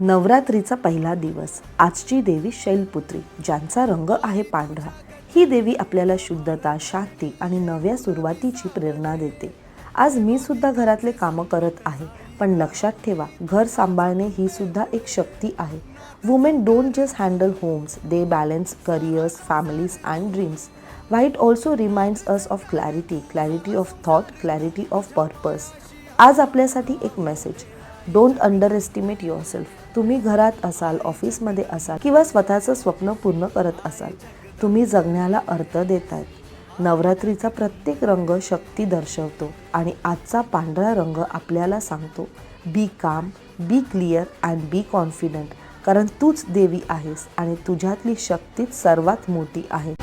नवरात्रीचा पहिला दिवस. आजची देवी शैलपुत्री ज्यांचा रंग आहे पांढरा. ही देवी आपल्याला शुद्धता शांती आणि नव्या सुरुवातीची प्रेरणा देते. आज मी सुद्धा घरातले कामं करत आहे पण लक्षात ठेवा घर सांभाळणे ही सुद्धा एक शक्ती आहे. Women don't just handle homes they balance careers families and dreams white also reminds us of clarity clarity of thought clarity of purpose आज आपल्यासाठी एक message don't underestimate yourself तुम्ही घरात असाल ऑफिसमध्ये असाल किंवा स्वतःचं स्वप्न पूर्ण करत असाल तुम्ही जगण्याला अर्थ देतायत. नवरात्रीचा प्रत्येक रंग शक्ती दर्शवतो आणि आजचा पांढरा रंग आपल्याला सांगतो be calm be clear and be confident कारण तूच देवी आहेस आणि तुझ्यातली शक्तीच सर्वात मोठी आहे.